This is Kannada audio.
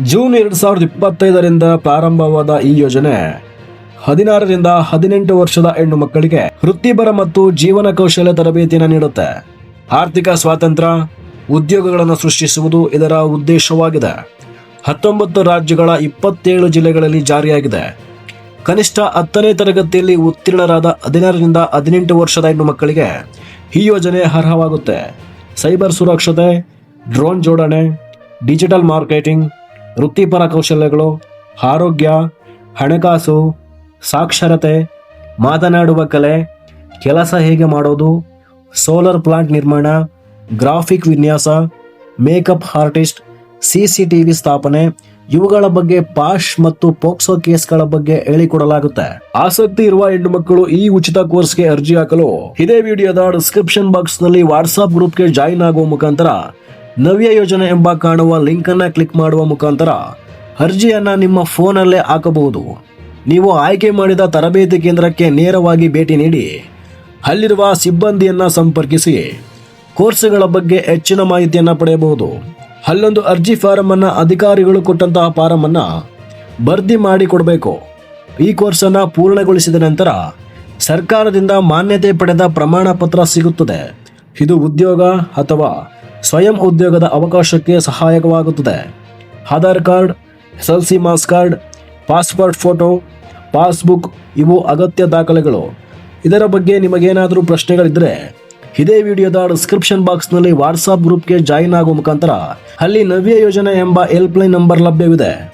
ಜೂನ್ ಎರಡು ಸಾವಿರದ ಇಪ್ಪತ್ತೈದರಿಂದ ಪ್ರಾರಂಭವಾದ ಈ ಯೋಜನೆ ಹದಿನಾರರಿಂದ ಹದಿನೆಂಟು ವರ್ಷದ ಹೆಣ್ಣು ಮಕ್ಕಳಿಗೆ ವೃತ್ತಿಪರ ಮತ್ತು ಜೀವನ ಕೌಶಲ್ಯ ತರಬೇತಿಯನ್ನು ನೀಡುತ್ತೆ. ಆರ್ಥಿಕ ಸ್ವಾತಂತ್ರ್ಯ, ಉದ್ಯೋಗಗಳನ್ನು ಸೃಷ್ಟಿಸುವುದು ಇದರ ಉದ್ದೇಶವಾಗಿದೆ. ಹತ್ತೊಂಬತ್ತು ರಾಜ್ಯಗಳ ಇಪ್ಪತ್ತೇಳು ಜಿಲ್ಲೆಗಳಲ್ಲಿ ಜಾರಿಯಾಗಿದೆ. ಕನಿಷ್ಠ ಹತ್ತನೇ ತರಗತಿಯಲ್ಲಿ ಉತ್ತೀರ್ಣರಾದ ಹದಿನಾರರಿಂದ ಹದಿನೆಂಟು ವರ್ಷದ ಹೆಣ್ಣು ಮಕ್ಕಳಿಗೆ ಈ ಯೋಜನೆ ಅರ್ಹವಾಗುತ್ತೆ. ಸೈಬರ್ ಸುರಕ್ಷತೆ, ಡ್ರೋನ್ ಜೋಡಣೆ, ಡಿಜಿಟಲ್ ಮಾರ್ಕೆಟಿಂಗ್ ವೃತ್ತಿಪರ ಕೌಶಲ್ಯಗಳು, ಆರೋಗ್ಯ, ಹಣಕಾಸು, ಸಾಕ್ಷರತೆ, ಮಾತನಾಡುವ ಕಲೆ, ಕೆಲಸ ಹೇಗೆ ಮಾಡೋದು, ಸೋಲಾರ್ ಪ್ಲಾಂಟ್ ನಿರ್ಮಾಣ, ಗ್ರಾಫಿಕ್ ವಿನ್ಯಾಸ, ಮೇಕಪ್ ಆರ್ಟಿಸ್ಟ್, ಸಿಸಿಟಿವಿ ಸ್ಥಾಪನೆ, ಇವುಗಳ ಬಗ್ಗೆ ಪಾಶ್ ಮತ್ತು ಪೋಕ್ಸೋ ಕೇಸ್ಗಳ ಬಗ್ಗೆ ಹೇಳಿಕೊಡಲಾಗುತ್ತೆ. ಆಸಕ್ತಿ ಇರುವ ಹೆಣ್ಣು ಮಕ್ಕಳು ಈ ಉಚಿತ ಕೋರ್ಸ್ಗೆ ಅರ್ಜಿ ಹಾಕಲು, ಇದೇ ವಿಡಿಯೋದ ಡಿಸ್ಕ್ರಿಪ್ಷನ್ ಬಾಕ್ಸ್ನಲ್ಲಿ ವಾಟ್ಸ್ಆಪ್ ಗ್ರೂಪ್ಗೆ ಜಾಯಿನ್ ಆಗುವ ಮುಖಾಂತರ ನವ್ಯ ಯೋಜನೆ ಎಂಬ ಕಾಣುವ ಲಿಂಕ್ ಅನ್ನ ಕ್ಲಿಕ್ ಮಾಡುವ ಮುಖಾಂತರ ಅರ್ಜಿಯನ್ನ ನಿಮ್ಮ ಫೋನಲ್ಲೇ ಹಾಕಬಹುದು. ನೀವು ಆಯ್ಕೆ ಮಾಡಿದ ತರಬೇತಿ ಕೇಂದ್ರಕ್ಕೆ ನೇರವಾಗಿ ಭೇಟಿ ನೀಡಿ. ಅಲ್ಲಿರುವ ಸಿಬ್ಬಂದಿಯನ್ನ ಸಂಪರ್ಕಿಸಿ. ಕೋರ್ಸ್ಗಳ ಬಗ್ಗೆ ಹೆಚ್ಚಿನ ಮಾಹಿತಿಯನ್ನು ಪಡೆಯಬಹುದು. ಅಲ್ಲೊಂದು ಅರ್ಜಿ ಫಾರಂ ಅನ್ನ ಅಧಿಕಾರಿಗಳು ಕೊಟ್ಟಂತಹ ಫಾರಂ ಅನ್ನ ಭರ್ತಿ ಮಾಡಿ ಕೊಡಬೇಕು ಈ ಕೋರ್ಸ್ ಅನ್ನ ಪೂರ್ಣಗೊಳಿಸಿದ ನಂತರ ಸರ್ಕಾರದಿಂದ ಮಾನ್ಯತೆ ಪಡೆದ ಪ್ರಮಾಣ ಪತ್ರ ಸಿಗುತ್ತದೆ. ಇದು ಉದ್ಯೋಗ ಅಥವಾ ಸ್ವಯಂ ಉದ್ಯೋಗದ ಅವಕಾಶಕ್ಕೆ ಸಹಾಯಕವಾಗುತ್ತದೆ. Aadhaar card S L C marks card passport photo, passbook ಇವು ಅಗತ್ಯ ದಾಖಲೆಗಳು. ಇದರ ಬಗ್ಗೆ ನಿಮಗೇನಾದರೂ ಪ್ರಶ್ನೆಗಳಿದ್ದರೆ ಇದೇ ವಿಡಿಯೋದ ಡಿಸ್ಕ್ರಿಪ್ಷನ್ ಬಾಕ್ಸ್ನಲ್ಲಿ ವಾಟ್ಸಾಪ್ ಗ್ರೂಪ್ಗೆ ಜಾಯಿನ್ ಆಗುವ ಮುಖಾಂತರ ಅಲ್ಲಿ ನವ್ಯ ಯೋಜನೆ ಎಂಬ ಹೆಲ್ಪ್ಲೈನ್ ನಂಬರ್ ಲಭ್ಯವಿದೆ.